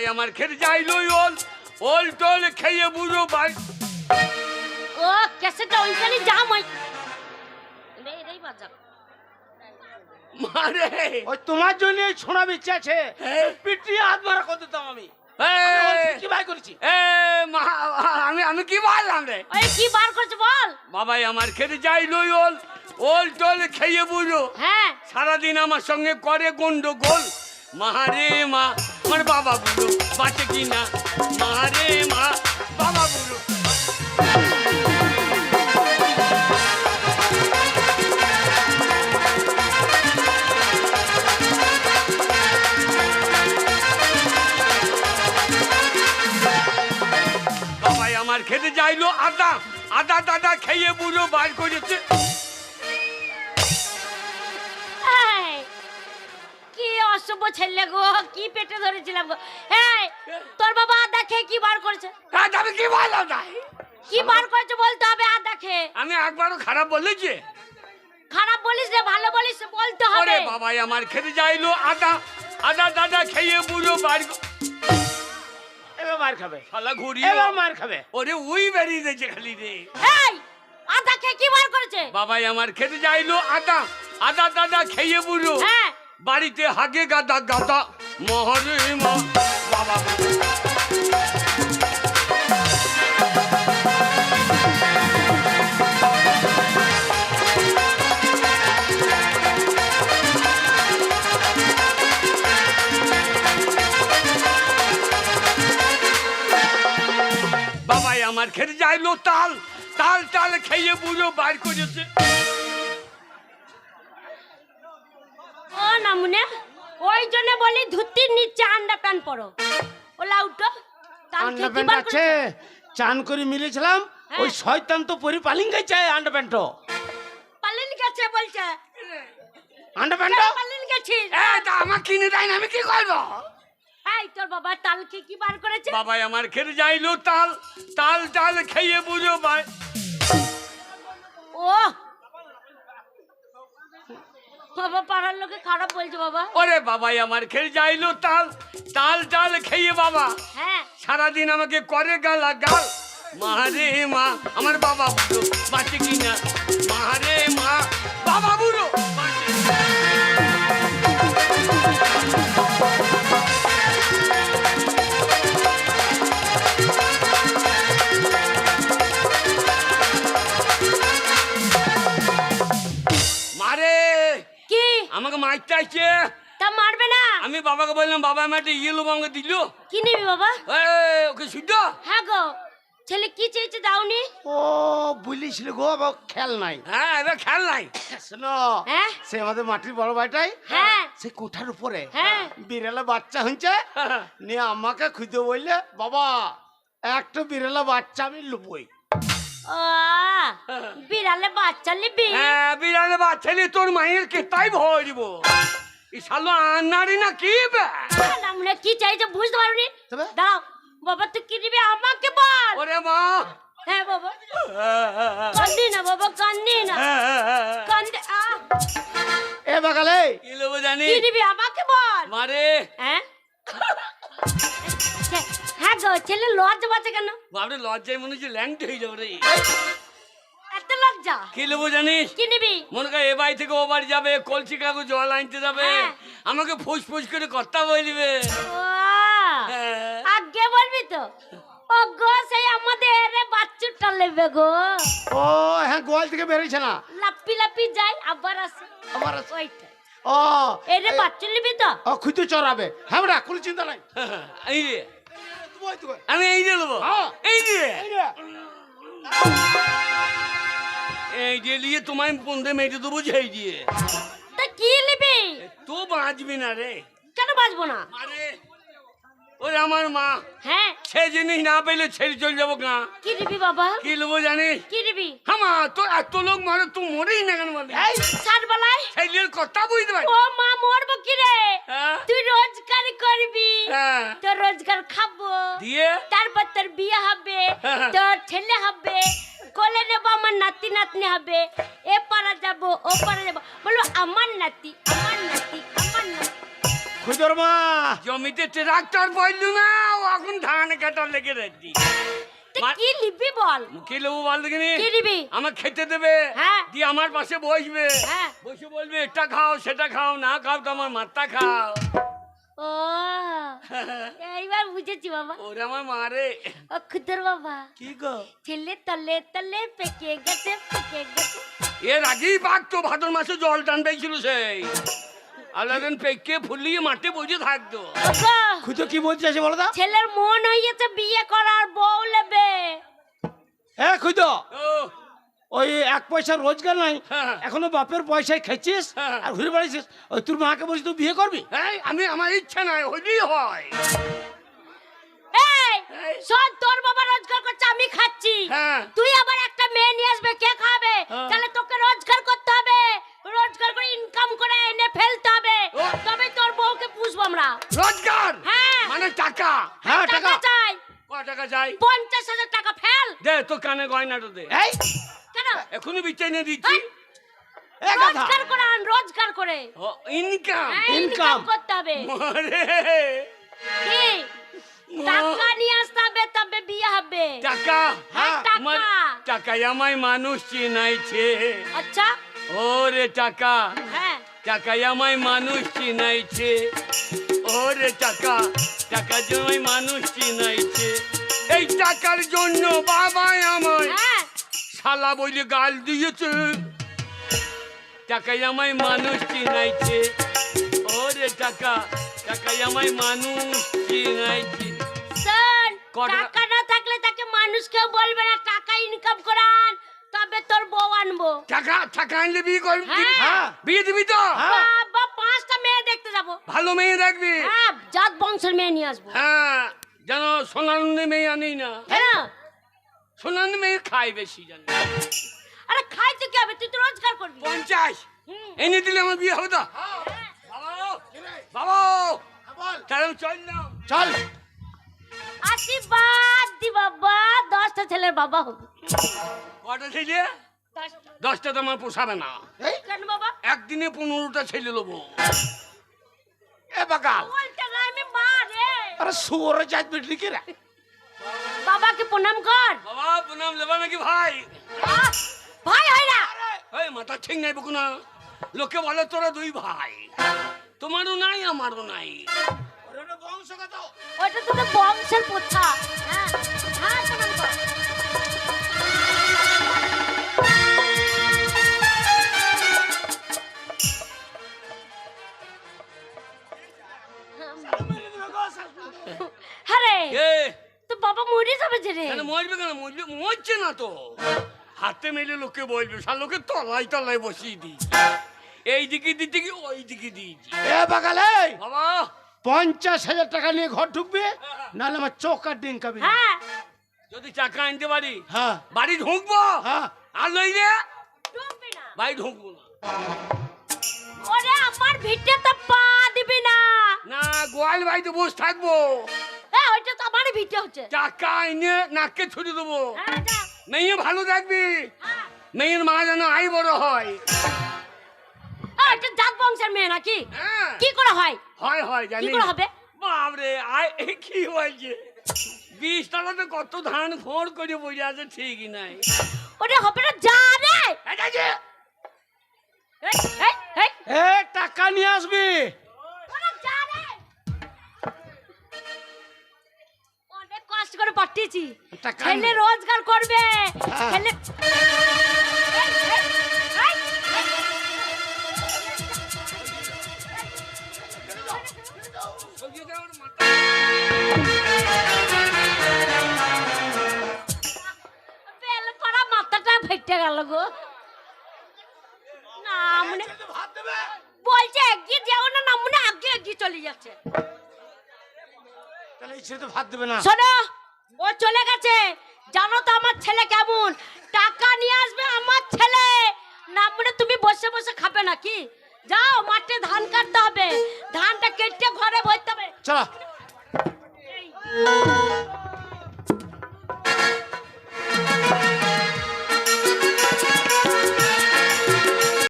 বাবাই আমার খেতে যাইলো ওল ওল টোল খেয়ে বুড়ো বাই ও ক্যাসেটটা ওইখানে হয় রে রে বাজা মারে। ওই তোমার জন্য আছে। পিটিয়ে হাত মারা করে দিতাম আমি। কি ভাই করেছি? এ, আমি আমি কি বললাম রে? ওই কি বার করছে বল। বাবাই আমার খেতে যাইলো ওল ওল টোল খেয়ে বুড়ো হ্যাঁ। সারাদিন আমার সঙ্গে করে গন্ডগোল। মারে মা আমার বাবা বুড়ো, বাঁচে কিনা মারে মা রে মা, বাবা বুড়ো। বাবাই আমার খেতে যাইলো আদা। আদা দাদা খেয়ে বুড়ো বার করেছে। অশুভ ছেলে গো কি পেটে ধরেছিলাম গো। এই তোর বাবা আদা খেয়ে কি বার করেছে? হ্যাঁ, আমি কি বললাম না কি বার করেছে বলতে হবে আদা খেয়ে? আমি একবারও খারাপ বলেছি? খারাপ বলিস রে ভালো বলিস বলতে হবে। ওরে বাবাই আমার খেতে যাইলো আদা। আদা দাদা খেয়ে বুড়ো বার এবার মার খাবে। শালা ঘুরি এবার মার খাবে। ওরে বেরিয়ে দিয়েছে খালি রে। এই আদা খেয়ে কি বার করেছে? বাবাই আমার খেতে যাইলো আদা। আদা দাদা খেয়ে বুড়ো। হ্যাঁ বাড়িতে হাগে গাদা গাদা মহরে মা বাবা বাবাই আমার খেতে যাইলো তাল তাল তাল খেয়ে বুড়ো বার করেছে। নামুনে ওই জন্য বলি ধুতির নিচে আন্ডা প্যান্ট পরো। ওলা উঠো। আন্ডা প্যান্ট আছে। চান করে মিলেছিলাম। হ্যাঁ। ওই শয়তান তো পরি পালিং গেছে আন্ডা প্যান্ট পালিন গেছে বলছে। আন্ডা প্যান্ট কেন পালিন গেছিস? এ তা আমার কিনে দেয় না আমি কি করব? এই তোর বাবা তাল খেয়ে কি বার করেছে। বাবাই আমার খেতে যাইলো তাল। তাল তাল খেয়ে বুঝো ভাই। ও বাবা পাড়ার লোকে খারাপ বলছে বাবা। ওরে বাবাই আমার খেয়ে যাইলো তাল। তাল তাল খেয়ে বাবা। হ্যাঁ। সারাদিন আমাকে করে গালা গাল মারে মা আমার বাবা বুড়ো বাঁচে কিনা? মারে মা বাবা বুড়ো আমাকে মারতে আসছে? তা মারবে না। আমি বাবাকে বললাম বাবা আমার একটা ইয়ে লোবো আমাকে দিল। কি নিবি বাবা? ওকে শুদ্ধ? হ্যাঁ গো। ছেলে কি চেয়েছে দাওনি? ও বলিছিল গো আবার খেল নাই। হ্যাঁ এবার খেল নাই। শোনো হ্যাঁ? সে আমাদের মাটির বড় ভাইটাই। হ্যাঁ। সে কোঠার উপরে। হ্যাঁ। বিড়ালে বাচ্চা হয়েছে নিয়ে আমাকে খুঁজে বললে বাবা একটা বিড়ালে বাচ্চা আমি লুবই। ও বিড়ালে বাচ্চা নিবি? হ্যাঁ বিড়ালে বাচ্চা নিয়ে তোর মায়ের কে তাই ভরব এই শালো আনারি না কি বে? আমরা কি চাইছে বুঝতে পারবি তবে? দাও বাবা তুই কি নিবি আমাকে বল। ওরে মা। হ্যাঁ বাবা। কান্দি না বাবা কান্দি না। কান্দি আ। এ বাগালে। কি লোবো জানি? কি নিবি আমাকে বল। মারে। হ্যাঁ? হ্যাঁ গো ছেলে লজ্জা পাচ্ছে কেন? বাবরে লজ্জায় মনে হচ্ছে ল্যাংট হয়ে যাবে রে। লজ্জা কি লোবো জানিস? কি নিবি? মনে কর এ বাড়ি থেকে ও বাড়ি যাবে কলসি কাকু জল আনতে যাবে। হ্যাঁ। আমাকে ফুস ফুস করে কথা বলবে হ্যাঁ। আগে বলবি তো? ও গো সেই আমাদের বাচ্চুটা নেবে গো। ও হ্যাঁ গোয়াল থেকে বেরোইছে না? লাপি লাপি যাই আবার আসে। আবার আসে। ওইটা ও এই রে বাচ্চু নিবি তো? ও খুঁজে চড়াবে। হ্যাঁ বেটা কোনো চিন্তা নাই। এই রে আমি এই যে নেব। হ্যাঁ। এই যে। এই যে নিয়ে তোমায় বন্ধে মেটে দেবো যে দিয়ে তা কি নিবি তো বাঁচবি না রে কেন বাঁচবো না আরে ওরে আমার মা হ্যাঁ সে জিনিস না পেলে ছেড়ে চলে যাব গা কি দিবি বাবা কি নেব জানিস কি দিবি হামা তো এত লোক মরে তুই মরেই না কেন বলে এই সার বেলায় ছেলের কথা বুঝতে পারি ও মা মরবো কি রে হ্যাঁ? তুই রোজগার করবি হ্যাঁ। তোর রোজগার খাব। দিয়ে? তারপর তোর বিয়ে হবে হ্যাঁ। তোর ছেলে হবে কোলে নেব আমার নাতি নাতনি হবে। এ পারা যাব ও পারা যাব। বলব আমার নাতি আমার নাতি আমার নাতি। খুদর মা! জমিতে ট্রাক্টর বললু না ও এখন ধান কাটার লেগে রেডি। কি লিখবি বল? মুখে লেবু বল দেখিনি। কি নিবি আমার খেতে দেবে। হ্যাঁ। দিয়ে আমার পাশে বসবে। হ্যাঁ। বসে বলবে এটা খাও সেটা খাও না খাও তো আমার মাথা খাও। ও এইবার বুঝেছি বাবা। ওরে আমার মারে ও খুদর বাবা। কি গো? ছেলে তলে তলে পেকে গেছে পেকে গেছে। এর আগেই পাকতো ভাদর মাসে জল টান পেয়েছিল সেই। আলাদিন পেকে ফুলিয়ে মাঠে বসে থাকতো। খুদো কি বলছে আছে বলো তো? ছেলের মন হয়েছে বিয়ে করার বউ নেবে হ্যাঁ খুদো ও। ওই এক পয়সা রোজগার নাই হ্যাঁ। এখনও বাপের পয়সায় খেয়েছিস হ্যাঁ। আর ঘুরে বেড়াইছিস। ওই তোর মাকে বলছিস তুই বিয়ে করবি? আমি আমার ইচ্ছা নাই হইলেই হয়। এই এই। শোন তোর বাবা রোজগার করছে আমি খাচ্ছি। হ্যাঁ। তুই আবার একটা মেয়ে নিয়ে আসবে কে খাবে? হ্যাঁ। তাহলে তোকে রোজগার করতে হবে। রোজগার করে ইনকাম করে এনে ফেলতে হবে। তবে তোর বউকে পুষবো আমরা। রোজগার? হ্যাঁ। মানে টাকা? হ্যাঁ টাকা। চাই। ক টাকা চাই? পঞ্চাশ হাজার টাকা ফেল। দে তো কানে গয়নাটা দে। এই এখনই বিচাই নিয়ে দিচ্ছি। রোজগার করে আন রোজগার করে। ও ইনকাম হ্যাঁ, ইনকাম করতে হবে। মারে। কি? টাকা নিয়ে আসতে হবে তবে বিয়ে হবে। টাকা? হ্যাঁ, টাকা। টাকায় আমায় মানুষ চিনাইছে। আচ্ছা। ওরে টাকা। হ্যাঁ। টাকায় আমায় মানুষ চিনাইছে। ওরে টাকা। টাকা জমায় মানুষ চিনাইছে। এই টাকার জন্য বাবা আমায় হ্যাঁ। শালা বলে গাল দিয়েছে। টাকায় আমায় মানুষ চিনাইছে। ওরে টাকা টাকায় আমায় মানুষ চিনাইছে। কটা- টাকা না থাকলে তাকে মানুষ কেউ বলবে না টাকা ইনকাম করান তবে তোর বউ আনব। টাকা টাকা আনলে বিয়ে করবি হ্যাঁ। হ্যাঁ। বিয়ে দিবি তো? হ্যাঁ। বাবা পাঁচটা মেয়ে দেখতে যাব। ভালো মেয়ে রাখবি হ্যাঁ জাত বংশের মেয়ে নিয়ে আসব। হ্যাঁ যেন সোনানন্দে মেয়ে আনি না। হ্যাঁ সোনানন্দে মেয়ে খায় বেশি জানি আরে খাইতে কি হবে? তুই তো রোজগার করবি। পঞ্চাশ। এনে দিলে আমার বিয়ে হবে তো? বাবা। তাহলে চল না। চল। আশীর্বাদ দি বাবা দশটা ছেলের বাবা হবে কটা ছেলে? দশটা তো আমার পোষাবে না। এই? কেন বাবা? একদিনে পনেরোটা ছেলে নেব এ রে। আরে সুরে জাত বিটলি কি রে? বাবাকে প্রণাম কর। বাবা প্রণাম লেবা নাকি ভাই? ভাই হয় না। এই মাথা ঠিক নাই বকু না। লোকে বলে তোরা দুই ভাই। তোমারও নাই আমারও নাই। বংশগত ওটা তো বংশের প্রথা। কেন মরবে কেন? মরবে মরছে না তো। হাতে মেলে লোকে বলবে লোকে তলায় তলায় বসিয়ে দিই এই দিকে দিতে কি ওই দিকে দিয়েছি। এ বাগাল! বাবা! পঞ্চাশ হাজার টাকা নিয়ে ঘর ঢুকবে নাহলে আমার চোখ আর ডিম খাবি হ্যাঁ। যদি টাকা আনতে পারি হ্যাঁ। বাড়ি ঢুকবো? হ্যাঁ। আর লইলে ডুববি না। বাড়ি ঢুকবো না। ওরে আমার ভিটে তো পা দিবি না। না গোয়াল বাড়িতে বসে থাকব। তো আমার ভিটে হচ্ছে। টাকা এনে নাককে ছুটে দেবো। হ্যাঁ মেয়ে ভালো থাকবি হ্যাঁ। মেয়ের মা যেন আই বড় হয়। ওইটা জাত বংশের মেয়ে নাকি? হ্যাঁ। কি করে হয়? হয় হয় জানি কি করে হবে? বাপরে আয় এ কি হয়েছে? বিশ টাকাতে কত ধান খোঁড় করে বসে আছে ঠিকই নাই। ওরে হবে না যা রে! এটা যে এই, এই, এই, টাকা নিয়ে আসবি। পাঠিয়েছি ছেলে রোজগার করবে। হ্যাঁ। ছেলে ফেটে গেল গো। না মনে বলছে এগিয়ে যাও না না মনে আগে এগিয়ে চলে যাচ্ছে। তাহলে এই তো ভাত দেবে না। শোনো ও চলে গেছে। জানো তো আমার ছেলে কেমন? টাকা নিয়ে আসবে আমার ছেলে। না মানে তুমি বসে বসে খাবে নাকি? যাও মাঠে ধান কাটতে হবে। ধানটা কেটে ঘরে ভরতে হবে। চলো।